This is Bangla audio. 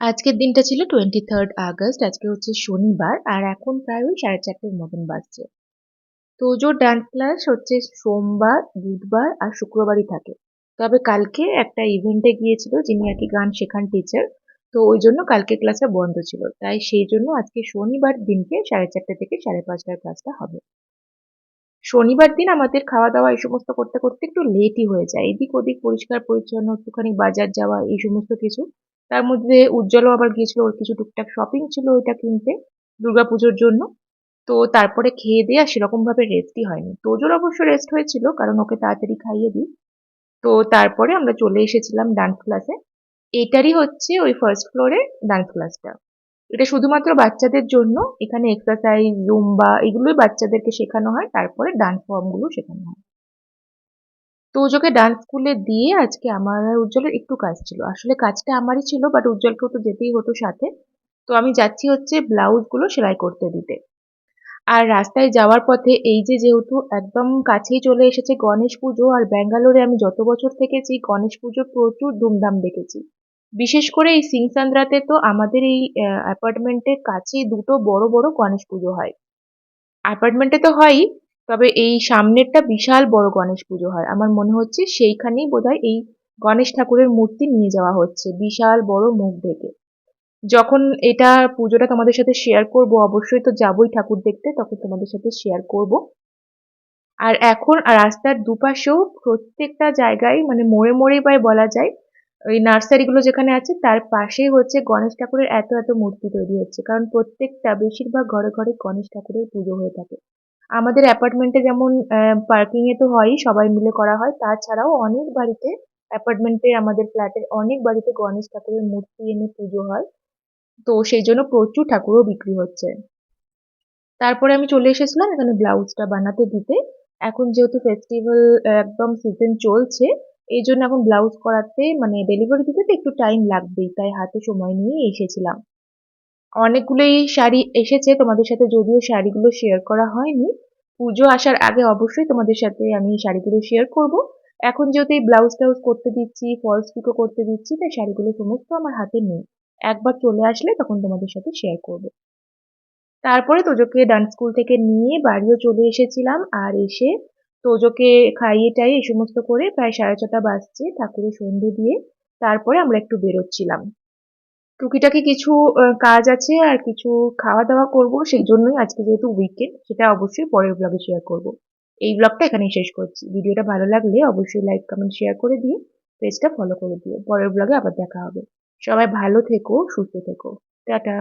আজকের দিনটা ছিল টোয়েন্টি থার্ড আগস্ট, আজকে হচ্ছে শনিবার, আর এখন প্রায় ওই সাড়ে চারটের মতন বাজছে। তোজোর ডান্স ক্লাস হচ্ছে সোমবার, বুধবার আর শুক্রবারই থাকে। তবে কালকে একটা ইভেন্টে গিয়েছিল যিনি আর কি গান শেখান টিচার তো ওই জন্য কালকে ক্লাসটা বন্ধ ছিল। তাই সেই জন্য আজকে শনিবার দিনকে সাড়ে চারটে থেকে সাড়ে পাঁচটার ক্লাসটা হবে। শনিবার দিন আমাদের খাওয়া দাওয়া এই সমস্ত করতে করতে একটু লেটই হয়ে যায়। এদিক ওদিক পরিষ্কার পরিচ্ছন্ন একটুখানি বাজার যাওয়া, এই সমস্ত কিছু। তার মধ্যে উজ্জ্বলও আবার গিয়েছিল, ওর কিছু টুকটাক শপিং ছিল ওইটা কিনতে দুর্গাপুজোর জন্য। তো তারপরে খেয়ে দিয়ে আর সেরকম ভাবে রেস্টই হয়নি। তোজোর অবশ্য রেস্ট হয়েছিল, কারণ ওকে তাড়াতাড়ি খাইয়ে দিই। তো তারপরে আমরা চলে এসেছিলাম ডান্স ক্লাসে এটারই হচ্ছে ওই ফার্স্ট ফ্লোরে ডান্স ক্লাসটা এটা শুধুমাত্র বাচ্চাদের জন্য, এখানে এক্সারসাইজ জুম্বা এগুলোই বাচ্চাদেরকে শেখানো হয়, তারপরে ডান্স ফর্মগুলো শেখানো হয়। তো উজ্জ্বলকে ডান্স স্কুলে দিয়ে আজকে আমার আর উজ্জ্বলের একটু কাজ ছিল। আসলে কাজটা আমারই ছিল বাট উজ্জ্বলকেও তো যেতেই হতো সাথে। তো আমি যাচ্ছি হচ্ছে ব্লাউজগুলো সেলাই করতে দিতে। আর রাস্তায় যাওয়ার পথে এই যে যেহেতু একদম কাছেই চলে এসেছে গণেশ পুজো আর ব্যাঙ্গালোরে আমি যত বছর থেকেছি গণেশ পুজো প্রচুর ধুমধাম দেখেছি। বিশেষ করে এই সিংসান্দ্রাতে তো আমাদের এই অ্যাপার্টমেন্টের কাছেই দুটো বড় বড় গণেশ পুজো হয়। অ্যাপার্টমেন্টে তো হয়ই তবে এই সামনেরটা বিশাল বড় গণেশ পুজো হয়। আমার মনে হচ্ছে সেইখানেই বোধহয় এই গণেশ ঠাকুরের মূর্তি নিয়ে যাওয়া হচ্ছে, বিশাল বড় মুখ ঢেকে। যখন এটা পুজোটা তোমাদের সাথে শেয়ার করব, অবশ্যই তো যাবই ঠাকুর দেখতে, তখন তোমাদের সাথে শেয়ার করব। আর এখন রাস্তার দুপাশেও প্রত্যেকটা জায়গায় মানে মোড়ে মোড়ে প্রায় বলা যায়, ওই নার্সারিগুলো যেখানে আছে, তার পাশেই হচ্ছে গণেশ ঠাকুরের এত এত মূর্তি তৈরি হচ্ছে। কারণ প্রত্যেকটা, বেশিরভাগ ঘরে ঘরে গণেশ ঠাকুরের পুজো হয়ে থাকে। আমাদের অ্যাপার্টমেন্টে যেমন পার্কিং এ তো হয়ই, সবাই মিলে করা হয়। তাছাড়াও অনেক বাড়িতে অ্যাপার্টমেন্টে আমাদের ফ্ল্যাটের অনেক বাড়িতে গণেশ ঠাকুরের মূর্তি এনে পুজো হয়। তো সেই জন্য প্রচুর ঠাকুরও বিক্রি হচ্ছে। তারপরে আমি চলে এসেছিলাম এখানে ব্লাউজটা বানাতে দিতে। এখন যেহেতু ফেস্টিভ্যাল একদম সিজন চলছে, এই জন্য এখন ব্লাউজ করাতে মানে ডেলিভারি দিতে তো একটু টাইম লাগবেই, তাই হাতে সময় নিয়ে এসেছিলাম। অনেকগুলোই শাড়ি এসেছে তোমাদের সাথে, যদিও শাড়িগুলো শেয়ার করা হয়নি। পুজো আসার আগে অবশ্যই তোমাদের সাথে আমি শাড়িগুলো শেয়ার করব। এখন যেহেতু এই ব্লাউজ টাউজ করতে দিচ্ছি ফলস পিকো করতে দিচ্ছি, তাই শাড়িগুলো সমস্ত আমার হাতে নেই। একবার চলে আসলে তখন তোমাদের সাথে শেয়ার করব। তারপরে তোজোকে ডান্স স্কুল থেকে নিয়ে বাড়িও চলে এসেছিলাম, আর এসে তোজোকে খাইয়ে টাইয়ে এই সমস্ত করে প্রায় সাড়ে ছটা বাজছে ঠাকুরের সন্ধে দিয়ে। তারপরে আমরা একটু বেরোচ্ছিলাম। টুকিটাকি কিছু কাজ আছে আর কিছু খাওয়া দাওয়া করব, সেই জন্যই আজকে যেহেতু উইকেন্ড সেটা অবশ্যই পরের ব্লগে শেয়ার করব। এই ব্লগটা এখানেই শেষ করছি। ভিডিওটা ভালো লাগলে অবশ্যই লাইক কমেন্ট শেয়ার করে দিয়ে পেজটা ফলো করে দিও। পরের ব্লগে আবার দেখা হবে। সবাই ভালো থেকো, সুস্থ থেকো। টাটা!